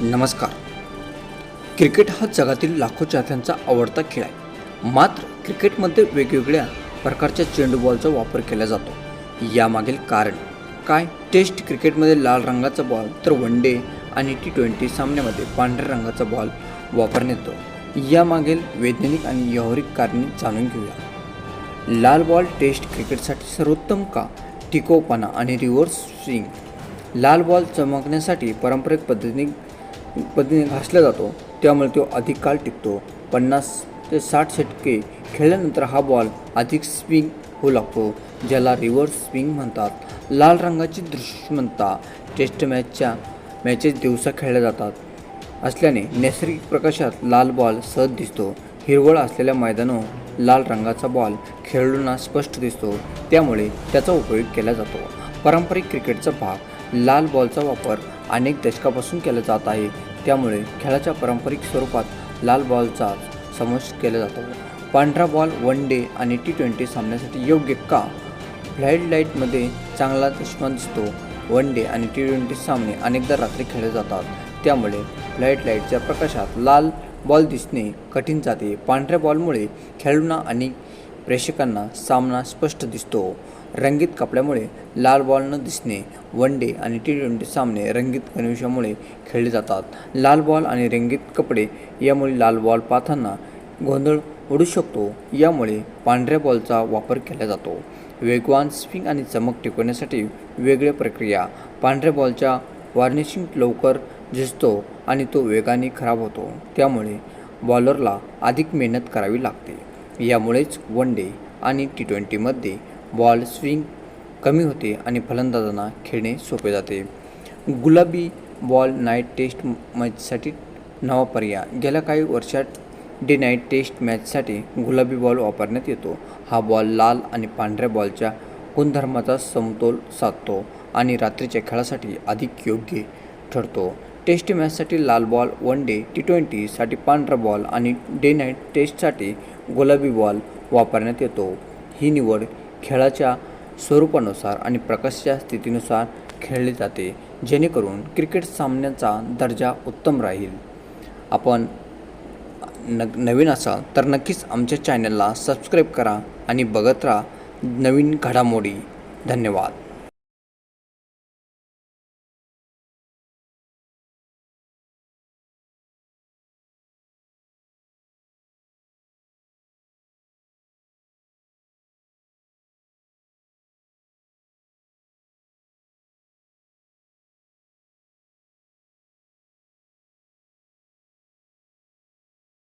नमस्कार. क्रिकेट हा जगातील लाखो चाहत्यांचा आवडता खेळ आहे. मात्र क्रिकेटमध्ये वेगवेगळ्या प्रकारच्या चेंडू बॉलचा वापर केला जातो. यामागील कारण काय? टेस्ट क्रिकेटमध्ये लाल रंगाचा बॉल तर वन डे आणि टी ट्वेंटी सामन्यामध्ये पांढऱ्या रंगाचा बॉल वापरण्यात येतो. यामागील वैज्ञानिक आणि व्यावहारिक कारणे जाणून घेऊया. लाल बॉल टेस्ट क्रिकेटसाठी सर्वोत्तम का? टिकोपणा आणि रिव्हर्स स्विंग. लाल बॉल चमकण्यासाठी पारंपरिक पद्धतीने पद्धतीने घासला जातो त्यामुळे तो अधिक काळ टिकतो. पन्नास ते साठ षटके खेळल्यानंतर हा बॉल अधिक स्विंग होऊ लागतो ज्याला रिव्हर्स स्विंग म्हणतात. लाल रंगाची दृश्यमनता टेस्ट मॅचच्या मॅचेस दिवसा खेळल्या जातात. असल्याने नैसर्गिक प्रकाशात लाल बॉल सहज दिसतो. हिरवळ असलेल्या मैदानावर लाल रंगाचा बॉल खेळाडूंना स्पष्ट दिसतो. त्यामुळे त्याचा उपयोग केला जातो. पारंपरिक क्रिकेटचा भाग लाल बॉलचा वापर अनेक दशकापासून केला जात आहे. त्यामुळे खेळाच्या पारंपरिक स्वरूपात लाल बॉलचा समावेश केला जातो. पांढरा बॉल वन डे आणि टी ट्वेंटी सामन्यासाठी योग्य का? फ्लाईट लाईटमध्ये चांगला चष्मा दिसतो. वन डे आणि टी ट्वेंटी सामने अनेकदा रात्री खेळले जातात. त्यामुळे फ्लाईट लाईटच्या प्रकाशात लाल बॉल दिसणे कठीण जाते. पांढऱ्या बॉलमुळे खेळाडूंना आणि प्रेक्षकांना सामना स्पष्ट दिसतो. रंगीत कपड्यामुळे लाल बॉल न दिसणे वन डे आणि टी ट्वेंटी सामने रंगीत गणवेशामुळे खेळले जातात. लाल बॉल आणि रंगीत कपडे यामुळे लाल बॉल पाहताना गोंधळ उडू शकतो. यामुळे पांढऱ्या बॉलचा वापर केला जातो. वेगवान स्विंग आणि चमक टिकवण्यासाठी वेगळ्या प्रक्रिया. पांढऱ्या बॉलच्या वार्निशिंग लवकर झिजतो आणि तो वेगाने खराब होतो. त्यामुळे बॉलरला अधिक मेहनत करावी लागते. यामुळेच वन डे आणि टी ट्वेंटीमध्ये बॉल स्विंग कमी होते आणि फलंदाजांना खेळणे सोपे जाते. गुलाबी बॉल नाईट टेस्ट मॅचसाठी नवा पर्याय. गेल्या काही वर्षात डे नाईट टेस्ट मॅचसाठी गुलाबी बॉल वापरण्यात येतो. हा बॉल लाल आणि पांढऱ्या बॉलच्या गुणधर्माचा समतोल साधतो आणि रात्रीच्या खेळासाठी अधिक योग्य ठरतो. टेस्ट मॅचसाठी लाल बॉल वन डे टी ट्वेंटीसाठी पांढरा बॉल आणि डे नाईट टेस्टसाठी गुलाबी बॉल वापरण्यात येतो. ही निवड खेळाच्या स्वरूपानुसार आणि प्रकाशाच्या स्थितीनुसार खेळले जाते जेणेकरून क्रिकेट सामन्याचा दर्जा उत्तम राहील. आपण न नवीन असाल तर नक्कीच आमच्या चॅनलला सबस्क्राईब करा आणि बघत राहा नवीन घडामोडी. धन्यवाद.